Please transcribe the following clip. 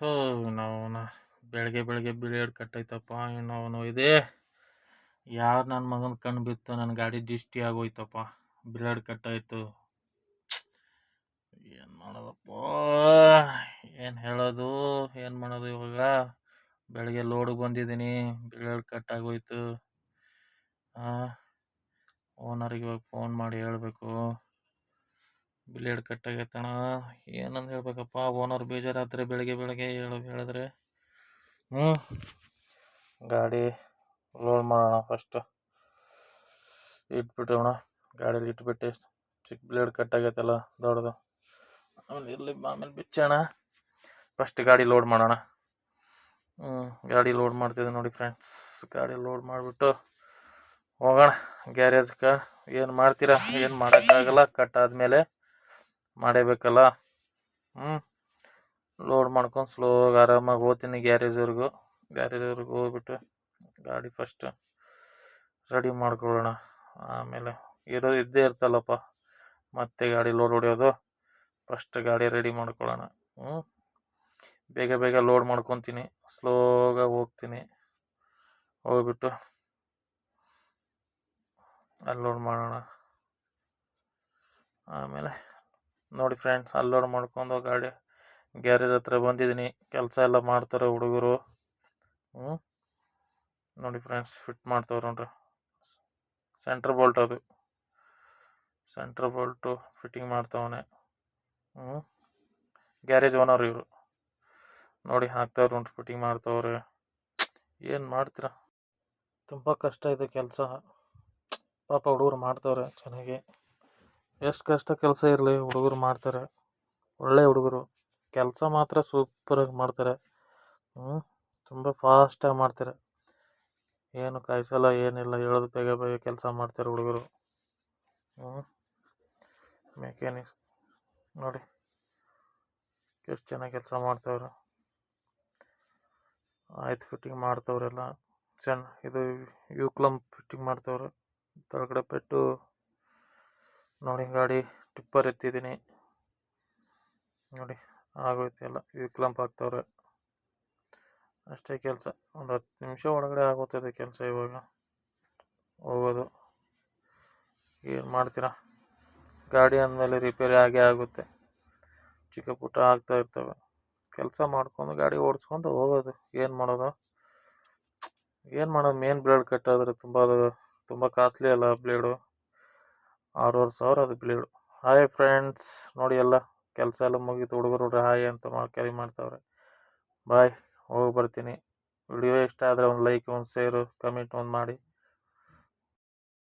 ಥೂ ಅವನ ಬೆಳಗ್ಗೆ ಬೆಳಗ್ಗೆ ಬಿಳಿಯೋಡು ಕಟ್ಟೈತಪ್ಪ ಅವನು ಇದೇ. ಯಾರು ನನ್ನ ಮಗನ ಕಣ್ಣು ಬಿತ್ತು ನನ್ನ ಗಾಡಿ ದಿಷ್ಟಿ ಆಗೋಯ್ತಪ್ಪ. ಬಿಳಿಯೋಡು ಕಟ್ಟಾಯ್ತು. ಏನು ಮಾಡೋದಪ್ಪ? ಏನು ಹೇಳೋದು? ಏನು ಮಾಡೋದು ಇವಾಗ? ಬೆಳಗ್ಗೆ ಲೋಡ್ಗೆ ಬಂದಿದ್ದೀನಿ ಬಿಳಿಯೋಡು ಕಟ್ಟಾಗೋಯ್ತು. ಓನರಿಗೆ ಇವಾಗ ಫೋನ್ ಮಾಡಿ ಹೇಳಬೇಕು. ಬ್ಲೇಡ್ ಕಟ್ಟಾಗೈತಣ ಏನಂತ ಹೇಳಬೇಕಪ್ಪ, ಓನರ್ ಬೇಜಾರಾದ್ರೆ ಬೆಳಗ್ಗೆ ಬೆಳಗ್ಗೆ ಹೇಳು ಹೇಳಿದ್ರೆ. ಹ್ಞೂ ಗಾಡಿ ಲೋಡ್ ಮಾಡೋಣ ಫಸ್ಟು ಇಟ್ಬಿಟ್ಟೋಣ ಗಾಡೀಲಿ ಇಟ್ಬಿಟ್ಟು ಚಿಕ್ಕ ಬ್ಲೇಡ್ ಕಟ್ಟಾಗೈತಲ್ಲ ದೊಡ್ಡದು. ಆಮೇಲೆ ಇರಲಿ, ಆಮೇಲೆ ಬಿಚ್ಚೋಣ. ಫಸ್ಟ್ ಗಾಡಿ ಲೋಡ್ ಮಾಡೋಣ. ಹ್ಞೂ ಗಾಡಿ ಲೋಡ್ ಮಾಡ್ತಿದ್ದೆ ನೋಡಿ ಫ್ರೆಂಡ್ಸ್ ಗಾಡಿ ಲೋಡ್ ಮಾಡಿಬಿಟ್ಟು ಹೋಗೋಣ. ಗ್ಯಾರೇಜ್ಗೆ ಏನು ಮಾಡ್ತೀರಾ, ಏನು ಮಾಡೋಕ್ಕಾಗಲ್ಲ ಕಟ್ ಆದಮೇಲೆ ಮಾಡೇಬೇಕಲ್ಲ? ಹ್ಞೂ ಲೋಡ್ ಮಾಡ್ಕೊಂಡು ಸ್ಲೋಗಿ ಆರಾಮಾಗಿ ಹೋಗ್ತೀನಿ ಗ್ಯಾರೇಜ್ವರೆಗೂ ಗ್ಯಾರೇಜ್ವರೆಗೂ ಹೋಗ್ಬಿಟ್ಟು ಗಾಡಿ ಫಸ್ಟ್ ರೆಡಿ ಮಾಡ್ಕೊಳ್ಳೋಣ. ಆಮೇಲೆ ಇರೋ ಇದ್ದೇ ಇರ್ತಲ್ಲಪ್ಪ. ಮತ್ತೆ ಗಾಡಿ ಲೋಡ್ ಹೊಡೆಯೋದು. ಫಸ್ಟ್ ಗಾಡಿ ರೆಡಿ ಮಾಡ್ಕೊಳ್ಳೋಣ. ಹ್ಞೂ ಬೇಗ ಬೇಗ ಲೋಡ್ ಮಾಡ್ಕೊತೀನಿ. ಸ್ಲೋಗಾಗಿ ಹೋಗ್ತೀನಿ. ಹೋಗ್ಬಿಟ್ಟು ಅಲ್ಲಿ ಲೋಡ್ ಮಾಡೋಣ. ಆಮೇಲೆ ನೋಡಿ ಫ್ರೆಂಡ್ಸ್ ಅಲ್ಲೋಡ್ ಮಾಡ್ಕೊಂಡು ಗಾಡಿ. ಗ್ಯಾರೇಜ್ ಹತ್ರ ಬಂದಿದ್ದೀನಿ ಕೆಲಸ ಎಲ್ಲ ಮಾಡ್ತಾರೆ ಹುಡುಗರು. ಹ್ಞೂ ನೋಡಿ ಫ್ರೆಂಡ್ಸ್ ಫಿಟ್ ಮಾಡ್ತವ್ರೆ ನೋಡ್ರಿ. ಸೆಂಟ್ರ್ ಬೋಲ್ಟ್ ಅದು. ಸೆಂಟ್ರ್ ಬೋಲ್ಟು ಫಿಟ್ಟಿಂಗ್ ಮಾಡ್ತಾವನೆ. ಹ್ಞೂ ಗ್ಯಾರೇಜ್ ಓನರ್ ಇವರು. ನೋಡಿ ಹಾಕ್ತಾವ್ರು ನೋಡ್ರಿ ಫಿಟ್ಟಿಂಗ್ ಮಾಡ್ತಾವ್ರೆ. ಏನು ಮಾಡ್ತೀರಾ? ತುಂಬ ಕಷ್ಟ ಇದೆ ಕೆಲಸ. ಪಾಪ ಹುಡುಗರು ಮಾಡ್ತವ್ರೆ ಚೆನ್ನಾಗಿ. ಎಷ್ಟು ಕಷ್ಟ ಕೆಲಸ ಇರಲಿ, ಹುಡುಗರು ಮಾಡ್ತಾರೆ. ಒಳ್ಳೆ ಹುಡುಗರು. ಕೆಲಸ ಮಾತ್ರ ಸೂಪರಾಗಿ ಮಾಡ್ತಾರೆ. ತುಂಬ ಫಾಸ್ಟಾಗಿ ಮಾಡ್ತಾರೆ. ಏನು ಕಾಯಿಸಲ್ಲ, ಏನಿಲ್ಲ ಹೇಳೋದು ಬೇಗ ಬೇಗ ಕೆಲಸ ಮಾಡ್ತಾರೆ ಹುಡುಗರು. ಮೆಕ್ಯಾನಿಕ್ಸ್ ನೋಡಿ, ಎಷ್ಟು ಚೆನ್ನಾಗಿ ಕೆಲಸ ಮಾಡ್ತವ್ರೆ. ಆಯ್ತು ಫಿಟ್ಟಿಂಗ್ ಮಾಡ್ತವ್ರೆಲ್ಲ. ಚೆನ್ನ ಇದು ಯೂಕ್ಲಮ್ ಫಿಟ್ಟಿಂಗ್ ಮಾಡ್ತವ್ರೆ. ತಳಗಡೆ ಪೆಟ್ಟು ನೋಡಿ, ಗಾಡಿ ಟಿಪ್ಪರ್ ಎತ್ತಿದ್ದೀನಿ. ನೋಡಿ, ಆಗೋಯ್ತು ಎಲ್ಲ. ವಿಕ್ಲಂಪ್ ಆಗ್ತವ್ರೆ. ಅಷ್ಟೇ ಕೆಲಸ. ಒಂದು ಹತ್ತು ನಿಮಿಷ ಒಳಗಡೆ ಆಗೋಗ್ತದೆ ಕೆಲಸ ಇವಾಗ. ಹೋಗೋದು. ಏನು ಮಾಡ್ತೀರಾ? ಗಾಡಿ ಅಂದಮೇಲೆ ರಿಪೇರಿ ಆಗೇ ಆಗುತ್ತೆ. ಚಿಕ್ಕ ಪುಟ್ಟ ಆಗ್ತಾ ಇರ್ತವೆ. ಕೆಲಸ ಮಾಡ್ಕೊಂಡು ಗಾಡಿ ಓಡಿಸ್ಕೊಂಡು ಹೋಗೋದು. ಏನು ಮಾಡೋದು? ಏನು ಮಾಡೋದು? ಮೇನ್ ಬ್ಲೇಡ್ ಕಟ್ಟಾದರೆ ತುಂಬ ತುಂಬ ಕಾಸ್ಟ್ಲಿ ಅಲ್ಲ ಬ್ಲೇಡು. ಆರೂವರೆ ಸಾವಿರ ಅದು ಬ್ಲೇಡು ಹಾಯ್ ಫ್ರೆಂಡ್ಸ್ ನೋಡಿ ಎಲ್ಲ ಕೆಲಸ ಎಲ್ಲ ಮುಗೀತು, ಹುಡುಗರು ಹಾಯ್ ಅಂತ ಮಾಡಿ ಕ್ಯಾರಿ ಮಾಡ್ತಾವ್ರೆ. ಬಾಯ್ ಹೋಗಿ ಬರ್ತೀನಿ. ವಿಡಿಯೋ ಇಷ್ಟ ಆದರೆ ಒಂದು ಲೈಕ್ ಒಂದು ಶೇರು ಕಮೆಂಟ್ ಒಂದು ಮಾಡಿ.